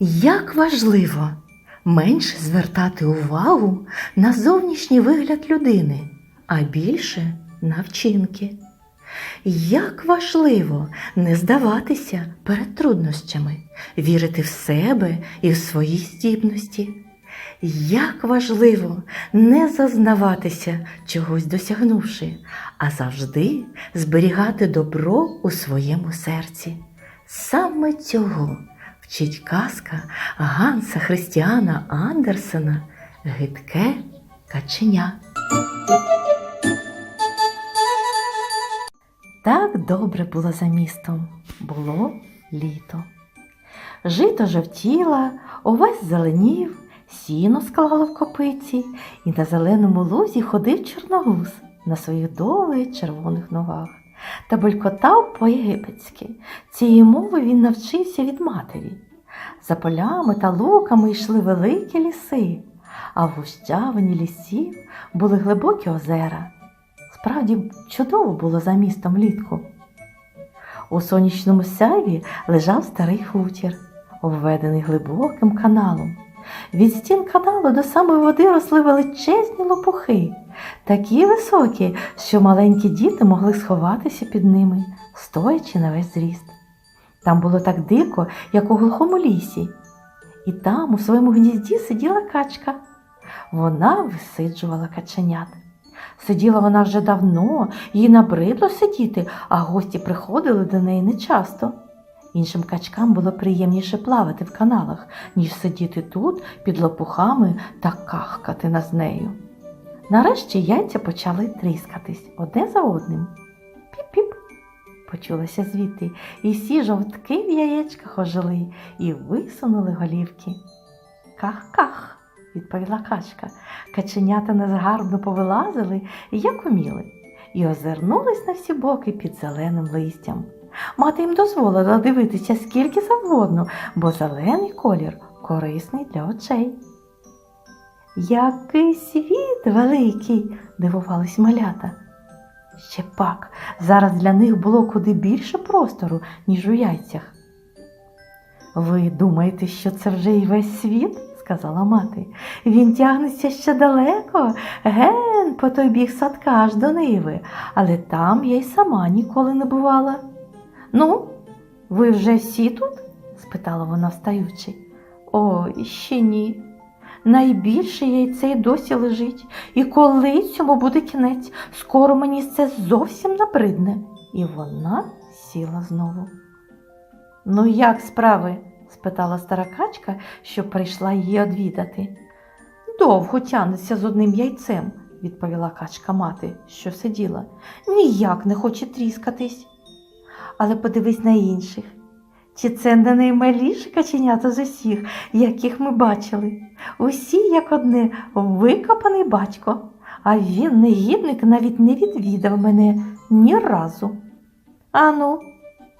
Як важливо менше звертати увагу на зовнішній вигляд людини, а більше на вчинки. Як важливо не здаватися перед труднощами, вірити в себе і в свої здібності. Як важливо не зазнаватися чогось досягнувши, а завжди зберігати добро у своєму серці. Саме цього вчить казка Ганса Христіана Андерсена Гидке каченя. Так добре було за містом, було літо. Жито жовтіла, увесь зеленів, сіно склало в копиці, і на зеленому лузі ходив чорногуз на своїх довгих червоних ногах та белькотав по-єгипетськи. Цієї мови він навчився від матері. За полями та луками йшли великі ліси, а в гущавині лісів були глибокі озера. Справді чудово було за містом влітку. У сонячному сяйві лежав старий хутір, обведений глибоким каналом. Від стін каналу до самої води росли величезні лопухи, такі високі, що маленькі діти могли сховатися під ними, стоячи на весь зріст. Там було так дико, як у глухому лісі, і там у своєму гнізді сиділа качка. Вона висиджувала каченят. Сиділа вона вже давно, їй набридло сидіти, а гості приходили до неї нечасто. Іншим качкам було приємніше плавати в каналах, ніж сидіти тут під лопухами та кахкати над нею. Нарешті яйця почали тріскатись одне за одним. Піп-піп, почулося звідти, і всі жовтки в яєчках ожили і висунули голівки. Ках-ках, відповіла качка. Каченята незгарно повилазили, як уміли, і озирнулись на всі боки під зеленим листям. Мати їм дозволила дивитися скільки завгодно, бо зелений колір корисний для очей. Який світ великий, дивувались малята. Ще пак, зараз для них було куди більше простору, ніж у яйцях. Ви думаєте, що це вже й весь світ? сказала мати. Він тягнеться ще далеко, ген по той бік садка аж до ниви, але там я й сама ніколи не бувала. Ну, ви вже всі тут? спитала вона, встаючи. Ой, ще ні. Найбільше яйце й досі лежить, і коли цьому буде кінець, скоро мені це зовсім набридне. І вона сіла знову. Ну, як справи? спитала стара качка, що прийшла її одвідати. Довго тягнеться з одним яйцем, відповіла качка мати, що сиділа. Ніяк не хоче тріскатись. Але подивись на інших. Чи це не наймаліше каченята з усіх, яких ми бачили? Усі, як одне, викопаний батько, а він, негідник, навіть не відвідав мене ні разу. Ану,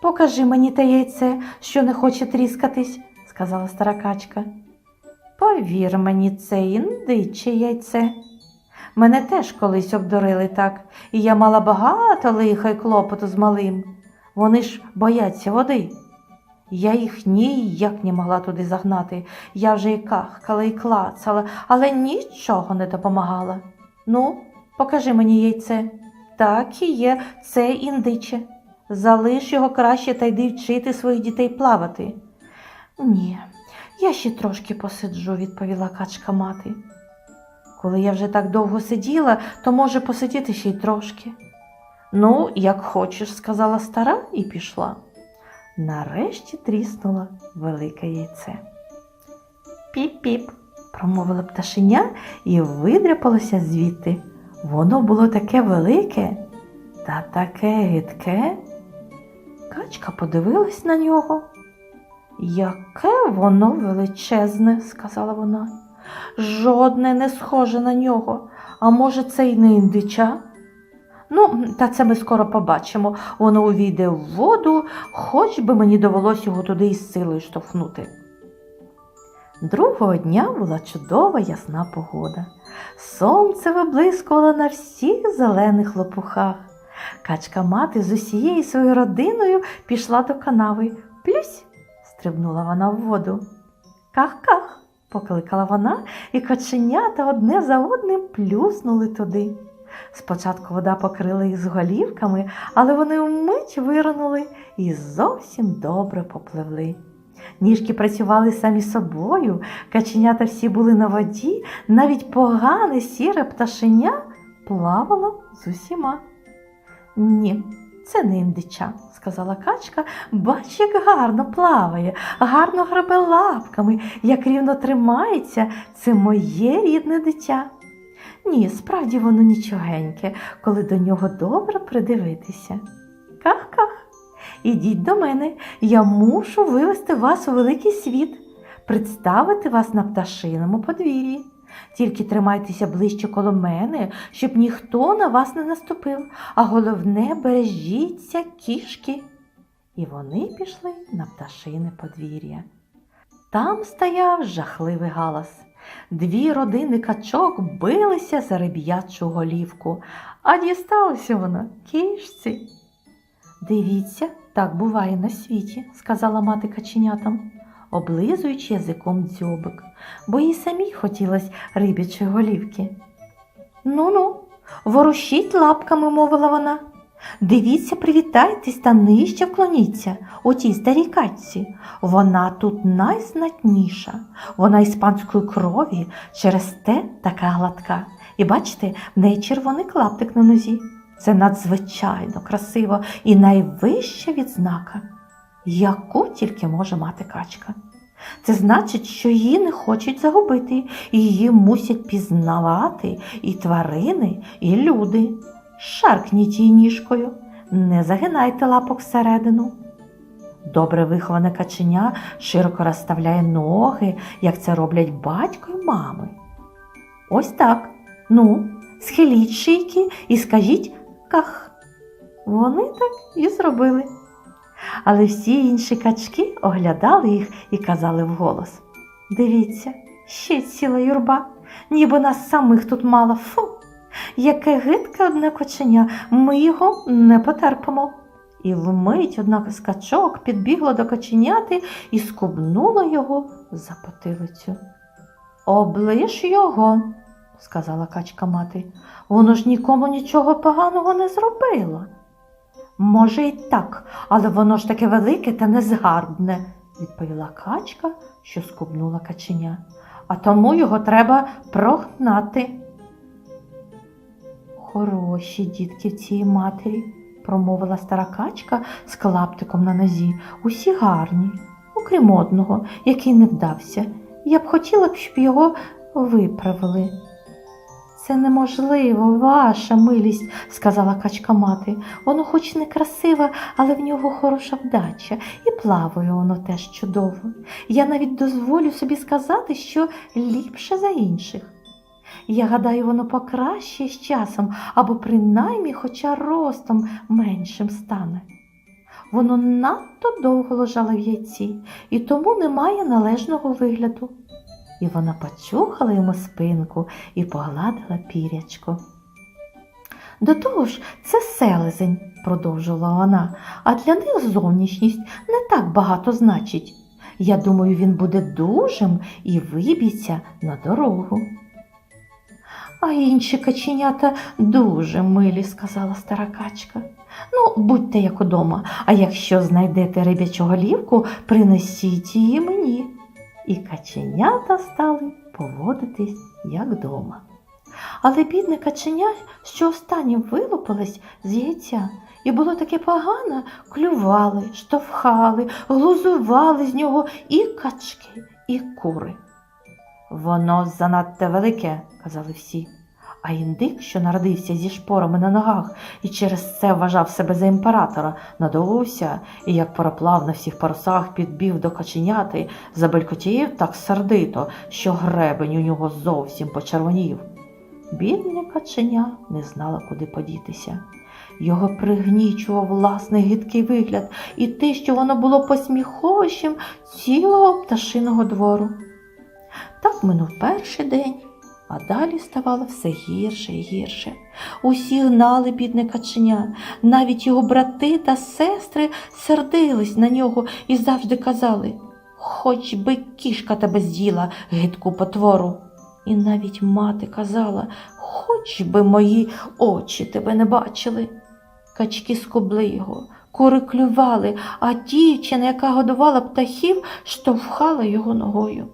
покажи мені те яйце, що не хоче тріскатись, сказала стара качка. Повір мені, це індиче яйце. Мене теж колись обдурили так, і я мала багато лиха й клопоту з малим. Вони ж бояться води. Я їх ніяк не могла туди загнати. Я вже і кахкала, і клацала, але нічого не допомагала. Ну, покажи мені яйце. Так і є, це індиче. Залиш його краще та йди вчити своїх дітей плавати. Ні, я ще трошки посиджу, відповіла качка мати. Коли я вже так довго сиділа, то може посидіти ще й трошки. Ну, як хочеш, сказала стара і пішла. Нарешті тріснуло велике яйце. Піп-піп, промовила пташеня і видряпалося звідти. Воно було таке велике та таке гидке. Качка подивилась на нього. Яке воно величезне, сказала вона. Жодне не схоже на нього. А може, це й не індича? Ну, та це ми скоро побачимо. Воно увійде в воду, хоч би мені довелось його туди із силою штовхнути. Другого дня була чудова ясна погода. Сонце виблискувало на всіх зелених лопухах. Качка мати з усією своєю родиною пішла до канави. Плюсь, стрибнула вона в воду. Ках-ках, покликала вона, і каченята одне за одним плюснули туди. Спочатку вода покрила їх з голівками, але вони вмить виринули і зовсім добре попливли. Ніжки працювали самі собою, каченята всі були на воді, навіть погане сіре пташеня плавало з усіма. Ні, це не індича, сказала качка. Бач, як гарно плаває, гарно гребе лапками, як рівно тримається. Це моє рідне дитя. Ні, справді воно нічогеньке, коли до нього добре придивитися. Ках-ках, ідіть до мене, я мушу вивести вас у великий світ, представити вас на пташиному подвір'ї. Тільки тримайтеся ближче коло мене, щоб ніхто на вас не наступив, а головне бережіться кішки. І вони пішли на пташине подвір'я. Там стояв жахливий галас. Дві родини качок билися за риб'ячу голівку, а дісталося воно кішці. Дивіться, так буває на світі, сказала мати каченятам, облизуючи язиком дзьобик, бо їй самій хотілось рибячої голівки. Ну ну, ворушіть лапками, мовила вона. Дивіться, привітайтесь та нижче вклоніться у тій старій качці. Вона тут найзнатніша, вона іспанської крові, через те така гладка. І бачите, в неї червоний клаптик на нозі. Це надзвичайно красиво і найвища відзнака, яку тільки може мати качка. Це значить, що її не хочуть загубити, її мусять пізнавати і тварини, і люди. Шаркніть її ніжкою, не загинайте лапок всередину. Добре виховане каченя широко розставляє ноги, як це роблять батько й мами. Ось так. Ну, схиліть шийки і скажіть ках. Вони так і зробили. Але всі інші качки оглядали їх і казали вголос Дивіться, ще ціла юрба, ніби нас самих тут мало. Фу, яке гидке одне коченя, ми його не потерпимо. І вмить одна з качок підбігла до каченяти і скубнула його за потилицю. Оближ його, сказала качка мати, воно ж нікому нічого поганого не зробило. Може, й так, але воно ж таке велике та незгарбне, відповіла качка, що скубнула каченя, а тому його треба прогнати. Хороші дітки цій матері, промовила стара качка з клаптиком на нозі. Усі гарні, окрім одного, який не вдався. Я б хотіла, щоб його виправили. Це неможливо, ваша милість, сказала качка мати. Воно хоч не красиве, але в нього хороша вдача, і плаває воно теж чудово. Я навіть дозволю собі сказати, що ліпше за інших. Я гадаю, воно покраще з часом, або принаймні хоча ростом меншим стане. Воно надто довго лежало в яйці і тому не має належного вигляду. І вона почухала йому спинку і погладила пірячко. До того ж, це селезень, продовжувала вона, а для них зовнішність не так багато значить. Я думаю, він буде дужим і виб'ється на дорогу. А інші каченята дуже милі, сказала стара качка. Ну, будьте як удома, а якщо знайдете рибячу голівку, принесіть її мені. І каченята стали поводитись як дома. Але бідне каченя, що останнім вилупилось з яйця, і було таке погано, клювали, штовхали, глузували з нього і качки, і кури. Воно занадто велике, казали всі. А індик, що народився зі шпорами на ногах і через це вважав себе за імператора, надувся і, як пароплав на всіх парусах, підбів до каченяти, забелькотів так сердито, що гребень у нього зовсім почервонів. Бідне каченя не знала, куди подітися. Його пригнічував власний гидкий вигляд і те, що воно було посміховищем цілого пташиного двору. Так минув перший день, а далі ставало все гірше і гірше. Усі гнали бідне каченя, навіть його брати та сестри сердились на нього і завжди казали Хоч би кішка тебе з'їла, гидку потвору. І навіть мати казала, хоч би мої очі тебе не бачили. Качки скубли його, кури клювали, а дівчина, яка годувала птахів, штовхала його ногою.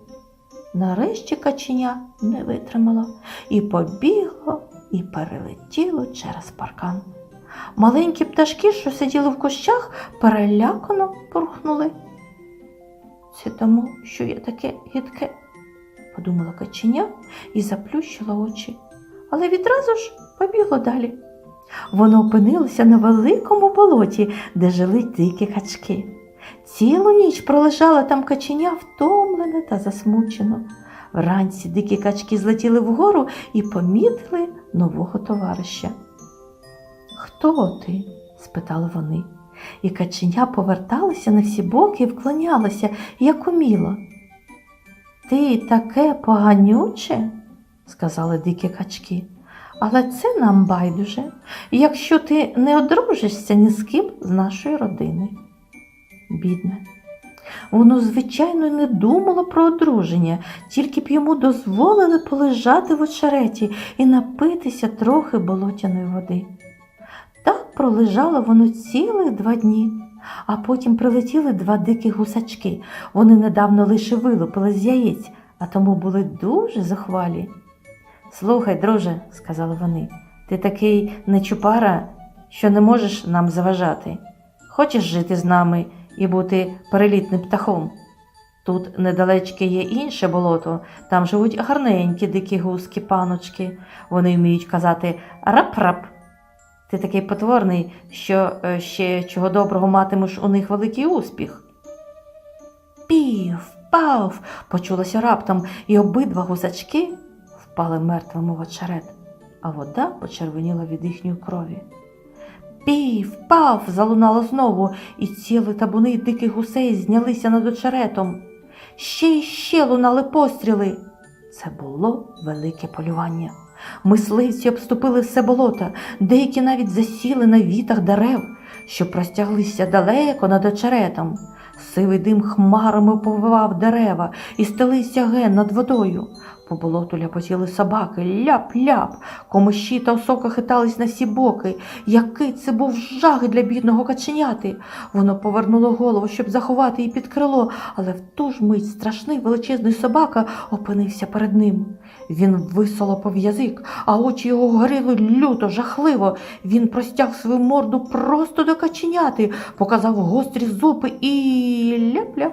Нарешті каченя не витримало і побігло, і перелетіло через паркан. Маленькі пташки, що сиділи в кущах, перелякано порухнули. Це тому, що я таке гидке, подумала каченя і заплющила очі, але відразу ж побігло далі. Воно опинилося на великому болоті, де жили дикі качки. Цілу ніч пролежала там каченя втомлене та засмучено. Вранці дикі качки злетіли вгору і помітили нового товариша. Хто ти? спитали вони, і каченя поверталася на всі боки і вклонялася, як уміла. Ти таке поганюче, сказали дикі качки, але це нам байдуже, якщо ти не одружишся ні з ким з нашої родини. Бідне. Воно, звичайно, не думало про одруження, тільки б йому дозволили полежати в очереті і напитися трохи болотяної води. Так пролежало воно цілих два дні, а потім прилетіли два дикі гусачки. Вони недавно лише вилупили з яєць, а тому були дуже захвалі. Слухай, друже, сказали вони, ти такий нечупара, що не можеш нам заважати. Хочеш жити з нами і бути перелітним птахом? Тут недалечке є інше болото, там живуть гарненькі дикі гуски, паночки. Вони вміють казати рап-рап. Ти такий потворний, що е, ще чого доброго матимеш у них великий успіх. Пів, пав, почулося раптом, і обидва гусачки впали мертвими в очерет, а вода почервоніла від їхньої крові. Пів, пав, залунало знову, і цілі табуни диких гусей знялися над очеретом. Ще й ще лунали постріли. Це було велике полювання. Мисливці обступили все болото, деякі навіть засіли на вітах дерев, що простяглися далеко над очеретом. Сивий дим хмарами повивав дерева і стелився ген над водою. По болоту ляпотіли собаки, ляп-ляп, комиші та осока хитались на всі боки. Який це був жах для бідного каченяти. Воно повернуло голову, щоб заховати її під крило, але в ту ж мить страшний величезний собака опинився перед ним. Він висолопав язик, а очі його горіли люто, жахливо. Він простяг свою морду просто до каченяти, показав гострі зуби і ляп-ляп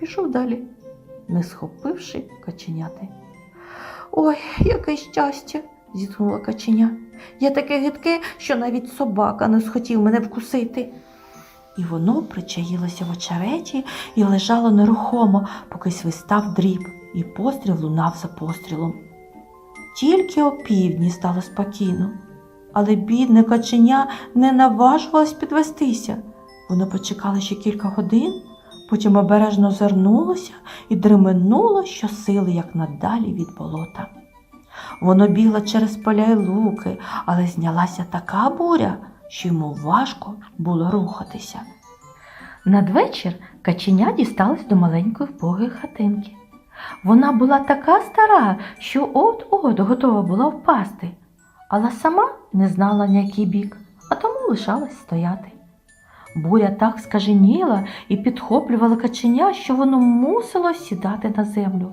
пішов далі, не схопивши каченяти. Ой, яке щастя, зітхнула каченя. Я таке гидке, що навіть собака не схотів мене вкусити. І воно причаїлося в очереті і лежало нерухомо, поки свистав дріб, і постріл лунав за пострілом. Тільки опівдні стало спокійно, але бідне каченя не наважувалось підвестися. Воно почекало ще кілька годин, потім обережно зернулося і дременуло щосили, як надалі від болота. Воно бігло через поля й луки, але знялася така буря, що йому важко було рухатися. Надвечір каченя дісталась до маленької вбогої хатинки. Вона була така стара, що от-от готова була впасти, але сама не знала на який бік, а тому лишалась стояти. Буря так скаженіла і підхоплювала каченя, що воно мусило сідати на землю.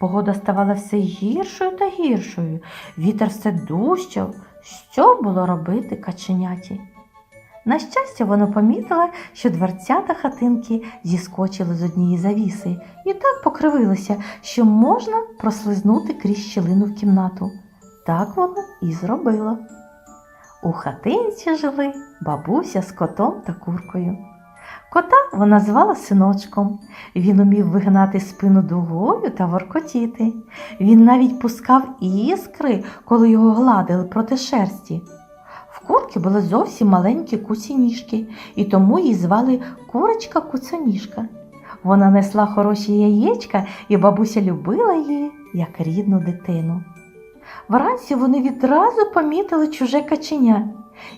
Погода ставала все гіршою та гіршою, вітер все дужчав. Що було робити каченяті? На щастя, воно помітила, що дверцята хатинки зіскочили з однієї завіси і так покривилися, що можна прослизнути крізь щілину в кімнату. Так воно і зробило. У хатинці жили бабуся з котом та куркою. Кота вона звала синочком. Він умів вигнати спину дугою та воркотіти. Він навіть пускав іскри, коли його гладили проти шерсті. В курки були зовсім маленькі куці ніжки, і тому її звали курочка куцоніжка. Вона несла хороші яєчка, і бабуся любила її як рідну дитину. Вранці вони відразу помітили чуже каченя,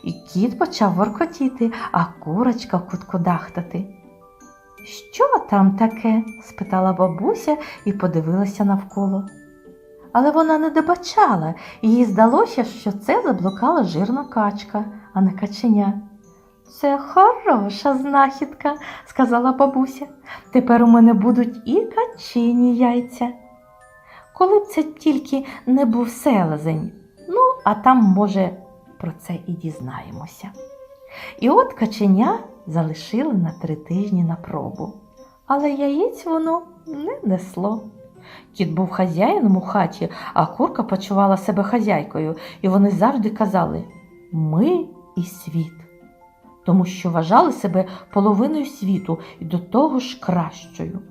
і кіт почав воркотіти, а курочка куткудахтати. Що там таке? спитала бабуся і подивилася навколо. Але вона не добачала, і їй здалося, що це заблукала жирна качка, а не каченя. Це хороша знахідка, сказала бабуся. Тепер у мене будуть і качині яйця. Коли б це тільки не був селезень, ну, а там, може, про це і дізнаємося. І от каченя залишили на три тижні на пробу, але яєць воно не несло. Кіт був хазяїном у хаті, а курка почувала себе хазяйкою, і вони завжди казали Ми і світ, тому що вважали себе половиною світу і до того ж кращою.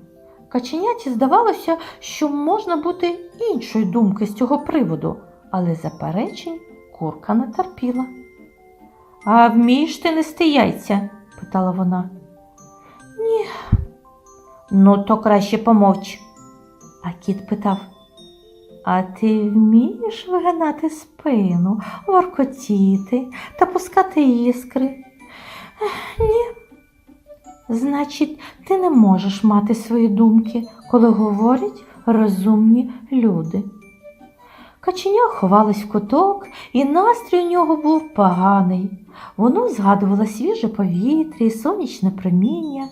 Каченяті здавалося, що можна бути іншої думки з цього приводу, але заперечень курка не терпіла. А вмієш ти нести яйця? питала вона. Ні. Ну, то краще помовч. А кіт питав, а ти вмієш вигинати спину, воркотіти та пускати іскри? «Ех, Ні. Значить, ти не можеш мати свої думки, коли говорять розумні люди. Каченя ховалась в куток, і настрій у нього був поганий. Воно згадувало свіже повітря і сонячне проміння.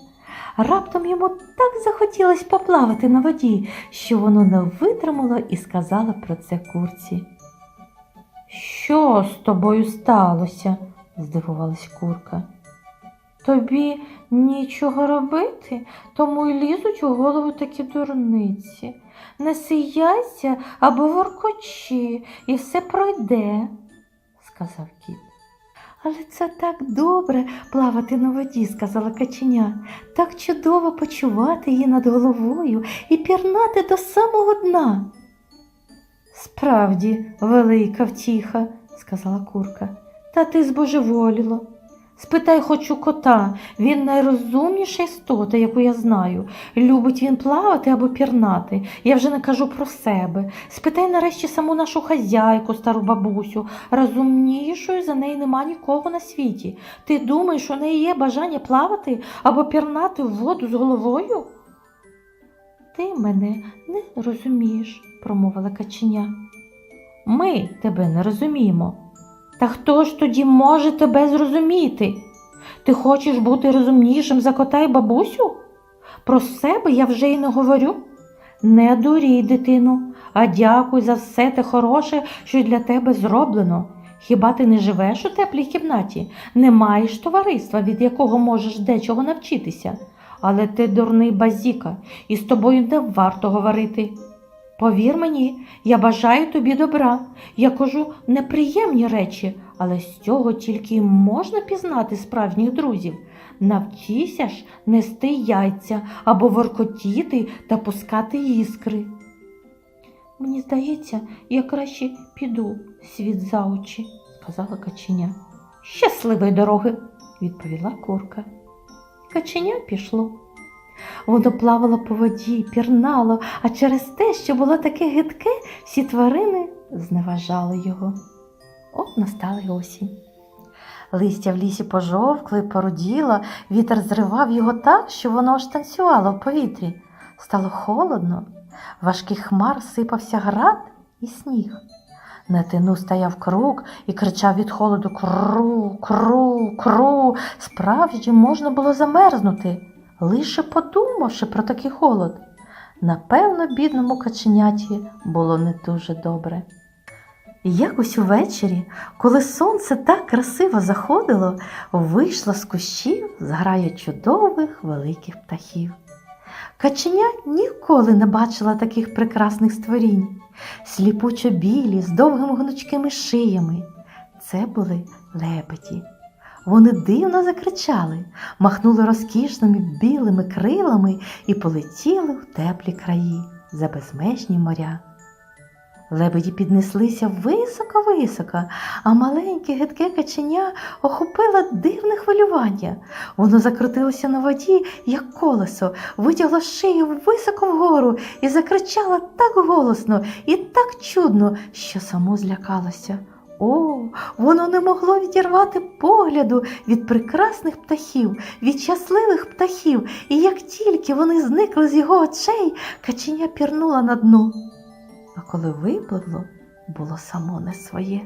Раптом йому так захотілось поплавати на воді, що воно не витримало і сказало про це курці. Що з тобою сталося? здивувалась курка. Тобі нічого робити, тому й лізуть у голову такі дурниці. Неси яйця або воркочі, і все пройде, сказав кіт. Але це так добре плавати на воді, сказала каченя, так чудово почувати її над головою і пірнати до самого дна. Справді, велика втіха, сказала курка, та ти збожеволіла. Спитай хоч у кота, він найрозумніша істота, яку я знаю. Любить він плавати або пірнати. Я вже не кажу про себе. Спитай нарешті саму нашу хазяйку, стару бабусю. Розумнішою за неї нема нікого на світі. Ти думаєш, у неї є бажання плавати або пірнати в воду з головою? Ти мене не розумієш, промовила каченя. Ми тебе не розуміємо. Та хто ж тоді може тебе зрозуміти? Ти хочеш бути розумнішим за кота й бабусю? Про себе я вже й не говорю. Не дурій, дитину, а дякуй за все те хороше, що для тебе зроблено. Хіба ти не живеш у теплій кімнаті, не маєш товариства, від якого можеш дечого навчитися? Але ти дурний базіка, і з тобою не варто говорити. Повір мені, я бажаю тобі добра. Я кажу неприємні речі, але з цього тільки можна пізнати справжніх друзів. Навчися ж нести яйця або воркотіти та пускати іскри. Мені здається, я краще піду світ за очі, сказала каченя. Щасливої дороги, відповіла курка. Каченя пішло. Воно плавало по воді, пірнало, а через те, що було таке гидке, всі тварини зневажали його. От настала й осінь. Листя в лісі пожовкло і поруділо, вітер зривав його так, що воно аж танцювало в повітрі. Стало холодно, важкий хмар сипався град і сніг. На тину стояв круг і кричав від холоду Кру, кру, кру. Справді можна було замерзнути лише подумавши про такий холод. Напевно, бідному каченяті було не дуже добре. Якось увечері, коли сонце так красиво заходило, вийшла з кущів зграя чудових великих птахів. Каченя ніколи не бачила таких прекрасних створінь, сліпучо білі, з довгими гнучкими шиями. Це були лебеді. Вони дивно закричали, махнули розкішними білими крилами і полетіли в теплі краї за безмежні моря. Лебеді піднеслися високо-високо, а маленьке гидке каченя охопило дивне хвилювання. Воно закрутилося на воді, як колесо, витягло шию високо вгору і закричало так голосно і так чудно, що само злякалося. О, воно не могло відірвати погляду від прекрасних птахів, від щасливих птахів, і як тільки вони зникли з його очей, каченя пірнула на дно. А коли випливло, було само не своє.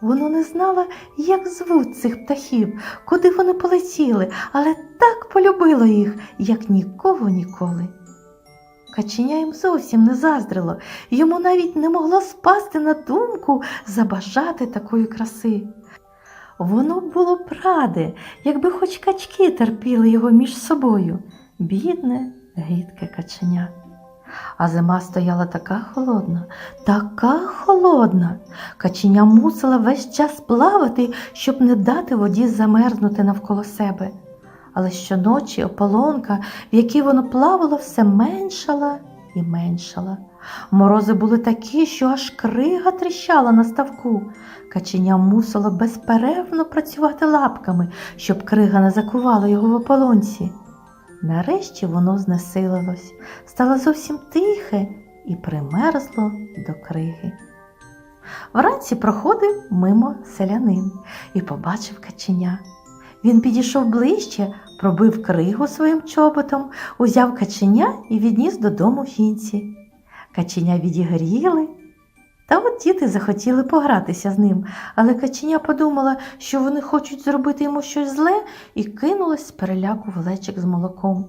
Воно не знало, як звуть цих птахів, куди вони полетіли, але так полюбило їх, як нікого ніколи. Каченя їм зовсім не заздрило, йому навіть не могло спасти на думку забажати такої краси. Воно було б раде, якби хоч качки терпіли його між собою, бідне, гидке каченя. А зима стояла така холодна, така холодна. Каченя мусила весь час плавати, щоб не дати воді замерзнути навколо себе. Але щоночі ополонка, в якій воно плавало, все меншала і меншала. Морози були такі, що аж крига тріщала на ставку. Каченя мусило безперервно працювати лапками, щоб крига не закувала його в ополонці. Нарешті воно знесилилось, стало зовсім тихе і примерзло до криги. Вранці проходив мимо селянин і побачив каченя. Він підійшов ближче, пробив кригу своїм чоботом, узяв каченя і відніс додому фінці. Каченя відігріли. Та от діти захотіли погратися з ним, але каченя подумала, що вони хочуть зробити йому щось зле, і кинулась з переляку в лечик з молоком.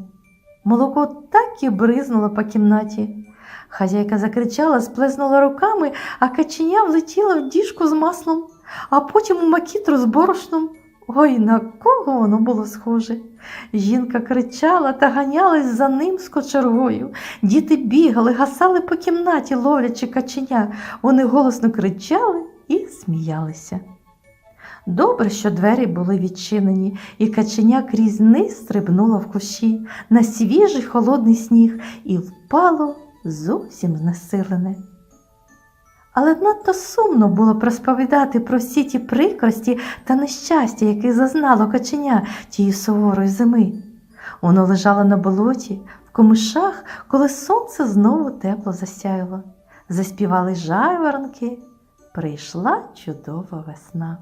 Молоко так і бризнуло по кімнаті. Хазяйка закричала, сплеснула руками, а каченя влетіла в діжку з маслом, а потім у макітру з борошном. Ой, на кого воно було схоже? Жінка кричала та ганялась за ним з кочергою. Діти бігали, гасали по кімнаті, ловлячи каченя. Вони голосно кричали і сміялися. Добре, що двері були відчинені, і каченя крізь низ стрибнуло в кущі на свіжий холодний сніг і впало зовсім знесилене. Але надто сумно було розповідати про всі ті прикрості та нещастя, які зазнало каченя тієї суворої зими. Воно лежало на болоті, в комишах, коли сонце знову тепло засяяло. Заспівали жайворонки, прийшла чудова весна.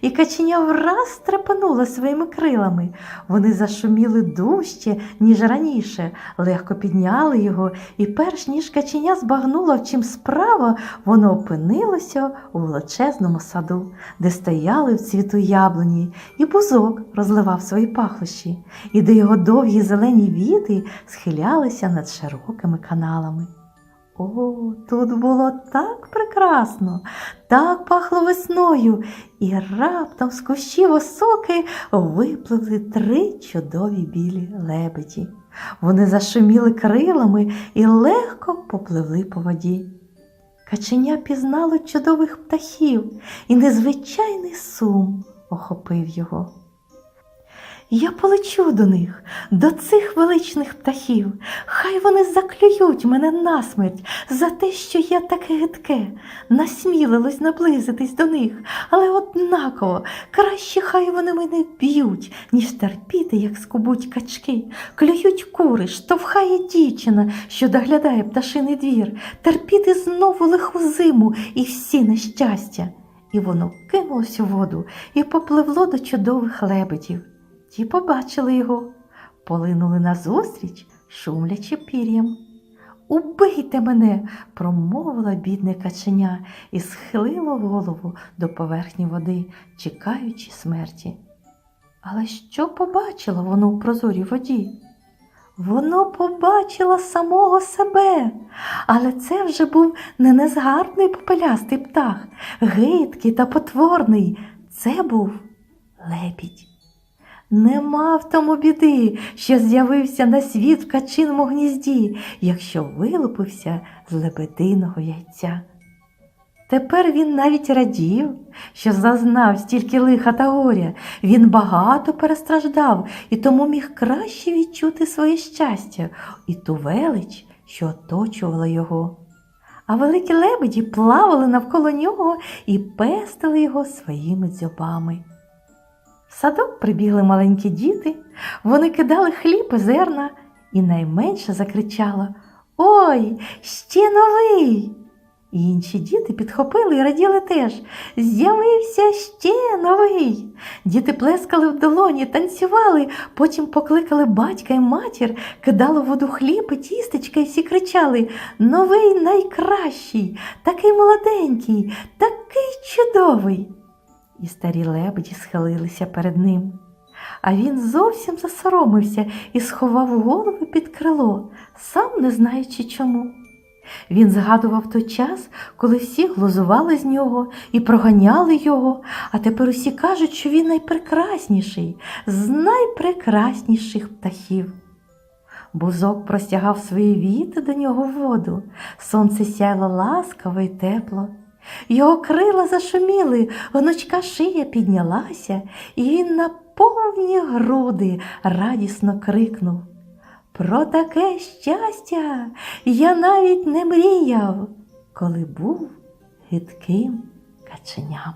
І каченя враз стрепенула своїми крилами. Вони зашуміли дужче, ніж раніше, легко підняли його, і перш ніж каченя збагнула, в чим справа, воно опинилося у величезному саду, де стояли в цвіту яблуні, і бузок розливав свої пахощі, і де його довгі зелені віти схилялися над широкими каналами. О, тут було так прекрасно, так пахло весною, і раптом з кущів осоки випливли три чудові білі лебеді. Вони зашуміли крилами і легко попливли по воді. Каченя пізнало чудових птахів, і незвичайний сум охопив його. Я полечу до них, до цих величних птахів. Хай вони заклюють мене насмерть за те, що я таке гидке, насмілилось наблизитись до них, але однаково краще хай вони мене б'ють, ніж терпіти, як скубуть качки, клюють кури, штовхає дівчина, що доглядає пташиний двір, терпіти знову лиху зиму і всі нещастя. І воно кинулось у воду і попливло до чудових лебедів. Ті побачили його, полинули назустріч, шумлячи пір'ям. Убийте мене, промовила бідне каченя і схилило голову до поверхні води, чекаючи смерті. Але що побачило воно у прозорій воді? Воно побачило самого себе, але це вже був не незгарний попелястий птах, гидкий та потворний. Це був лебідь. Нема в тому біди, що з'явився на світ в качиному гнізді, якщо вилупився з лебединого яйця. Тепер він навіть радів, що зазнав стільки лиха та горя, він багато перестраждав і тому міг краще відчути своє щастя і ту велич, що оточувала його. А великі лебеді плавали навколо нього і пестили його своїми дзьобами. Садок прибігли маленькі діти, вони кидали хліб і зерна, і найменше закричала Ой, ще новий! І інші діти підхопили і раділи теж. З'явився ще новий. Діти плескали в долоні, танцювали, потім покликали батька і матір, кидали в воду хліб і тістечка, і всі кричали Новий найкращий, такий молоденький, такий чудовий. І старі лебеді схилилися перед ним. А він зовсім засоромився і сховав голову під крило, сам не знаючи чому. Він згадував той час, коли всі глузували з нього і проганяли його, а тепер усі кажуть, що він найпрекрасніший з найпрекрасніших птахів. Бузок простягав свої віти до нього в воду, сонце сяйло ласково й тепло. Його крила зашуміли, гнучка шия піднялася, і він на повні груди радісно крикнув. Про таке щастя я навіть не мріяв, коли був гидким каченям.